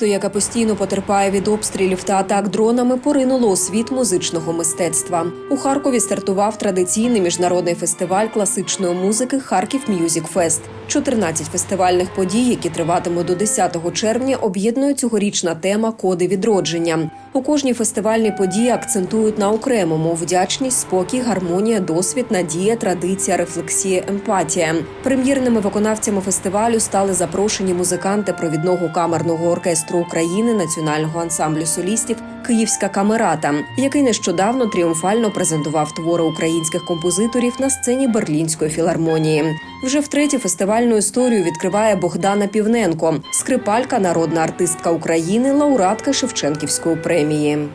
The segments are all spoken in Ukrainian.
Місто, яке постійно потерпає від обстрілів та атак дронами, поринуло у світ музичного мистецтва. У Харкові стартував традиційний міжнародний фестиваль класичної музики Харків Мюзік Фест. 14 фестивальних подій, які триватимуть до 10 червня, об'єднує цьогорічна тема Коди відродження. У кожній фестивальній події акцентують на окремому вдячність, спокій, гармонія, досвід, надія, традиція, рефлексія, емпатія. Прем'єрними виконавцями фестивалю стали запрошені музиканти провідного камерного оркестру України національного ансамблю солістів Київська камерата, який нещодавно тріумфально презентував твори українських композиторів на сцені Берлінської філармонії. Вже втретє фестивальну історію відкриває Богдана Півненко, скрипалька, народна артистка України, лауреатка Шевченківської премії.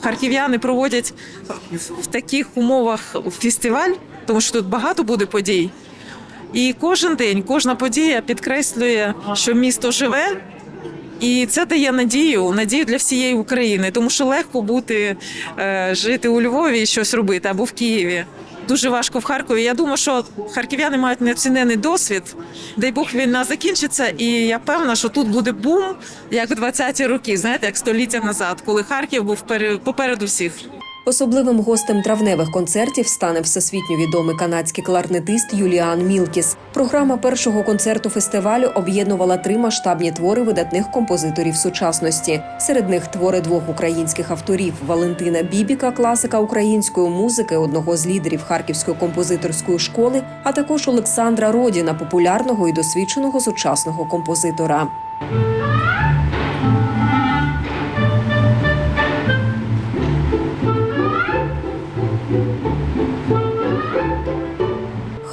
Харків'яни проводять в таких умовах фестиваль, тому що тут багато буде подій. І кожен день, кожна подія підкреслює, що місто живе, і це дає надію, надію для всієї України, тому що легко бути е, жити у Львові і щось робити або в Києві. Дуже важко в Харкові. Я думаю, що харків'яни мають неоцінений досвід. Дай Бог війна закінчиться, і я певна, що тут буде бум, як в 20-ті роки, знаєте, як століття назад, коли Харків був пере- попереду всіх. Особливим гостем травневих концертів стане всесвітньо відомий канадський кларнетист Юліан Мілкіс. Програма першого концерту фестивалю об'єднувала три масштабні твори видатних композиторів сучасності. Серед них твори двох українських авторів Валентина Бібіка, класика української музики, одного з лідерів Харківської композиторської школи, а також Олександра Родіна, популярного і досвідченого сучасного композитора.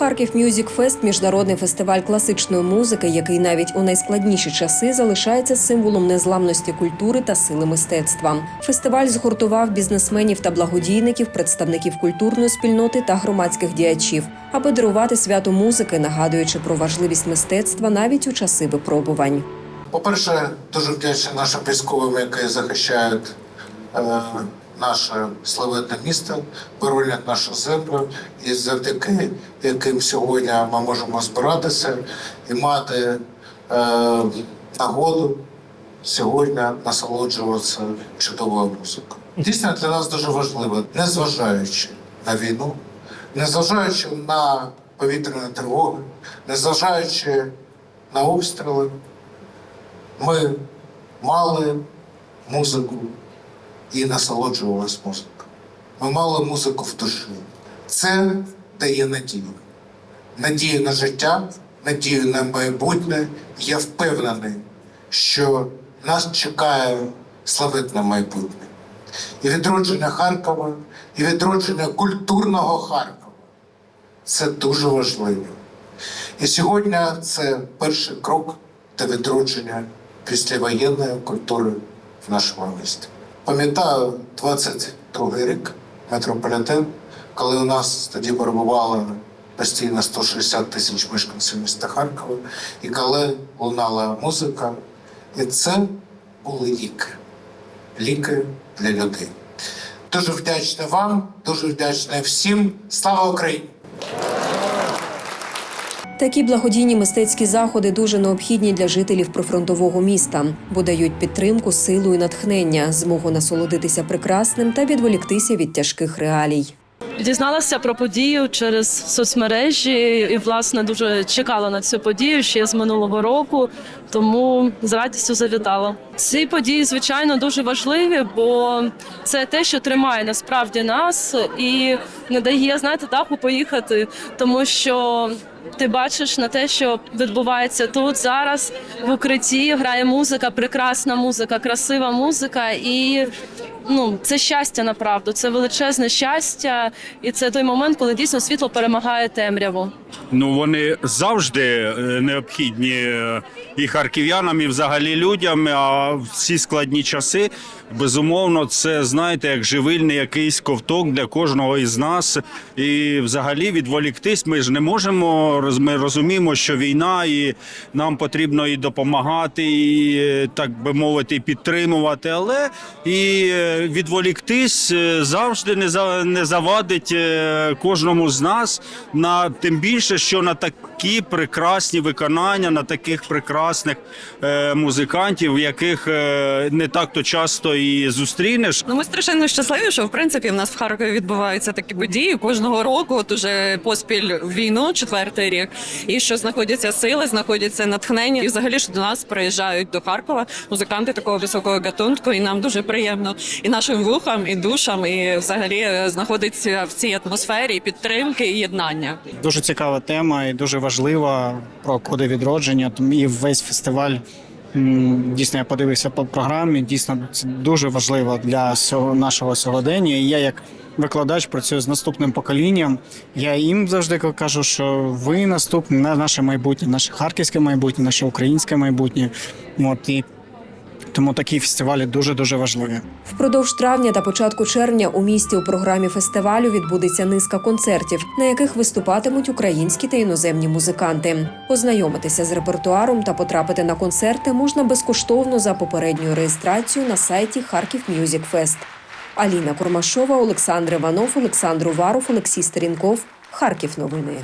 Харків Мюзік Фест міжнародний фестиваль класичної музики, який навіть у найскладніші часи залишається символом незламності культури та сили мистецтва. Фестиваль згуртував бізнесменів та благодійників, представників культурної спільноти та громадських діячів, аби дарувати свято музики, нагадуючи про важливість мистецтва навіть у часи випробувань. По-перше, дуже вдячний нашим військовим, які захищають е, наше славетне місто, боронять нашу землю, і завдяки яким сьогодні ми можемо збиратися і мати е, нагоду сьогодні насолоджуватися чудовою музикою. Дійсно, для нас дуже важливо, незважаючи на війну, незважаючи на повітряні тривоги, незважаючи на обстріли, ми мали музику і насолоджувалися музикою. Ми мали музику в душі. Це дає надію. Надію на життя, надію на майбутнє. Я впевнений, що нас чекає славетне майбутнє. І відродження Харкова, і відродження культурного Харкова. Це дуже важливо. І сьогодні це перший крок до відродження післявоєнної культури в нашому місті. Пам'ятаю 22 рік метрополітен, коли у нас тоді перебувало постійно 160 тисяч мешканців міста Харкова, і коли лунала музика, і це були ліки. Ліки для людей. Дуже вдячний вам, дуже вдячний всім. Слава Україні! Такі благодійні мистецькі заходи дуже необхідні для жителів прифронтового міста, бо дають підтримку, силу і натхнення, змогу насолодитися прекрасним та відволіктися від тяжких реалій. Дізналася про подію через соцмережі і власне дуже чекала на цю подію ще з минулого року, тому з радістю завітала. Ці події, звичайно, дуже важливі, бо це те, що тримає насправді нас і не дає знаєте, даху поїхати, тому що. Ти бачиш на те, що відбувається тут зараз в укритті. Грає музика, прекрасна музика, красива музика, і ну це щастя направду. Це величезне щастя, і це той момент, коли дійсно світло перемагає темряву. Ну вони завжди е, необхідні е, і харків'янам, і взагалі людям. А в ці складні часи Безумовно, це знаєте, як живильний якийсь ковток для кожного із нас. І взагалі відволіктись. Ми ж не можемо. Ми розуміємо, що війна, і нам потрібно і допомагати, і е, так би мовити, підтримувати. Але і е, відволіктись е, завжди не за не завадить е, кожному з нас. На тим більше, що на такі прекрасні виконання, на таких прекрасних е, музикантів, яких е, не так то часто і зустрінеш. Ну, ми страшенно щасливі, що в принципі в нас в Харкові відбуваються такі події кожного року. От уже поспіль війну, четвертий рік, і що знаходяться сили, знаходяться натхнення. І взагалі що до нас приїжджають до Харкова музиканти такого високого гатунку, і нам дуже приємно і нашим вухам, і душам, і взагалі е, в цій атмосфері підтримки і єднання. Дуже цікава тема і дуже важлива про коди відродження. І весь фестиваль дійсно я подивився по програмі. Дійсно, це дуже важливо для нашого сьогодення. І я як викладач працюю з наступним поколінням. Я їм завжди кажу, що ви наступне на наше майбутнє, наше харківське майбутнє, наше українське майбутнє. От і тому такі фестивалі дуже дуже важливі. Впродовж травня та початку червня у місті у програмі фестивалю відбудеться низка концертів, на яких виступатимуть українські та іноземні музиканти. Познайомитися з репертуаром та потрапити на концерти можна безкоштовно за попередньою реєстрацією на сайті Харків Мюзік Фест. Аліна Курмашова, Олександр Іванов, Олександр Уваров, Олексій Стерінков. Харків новини.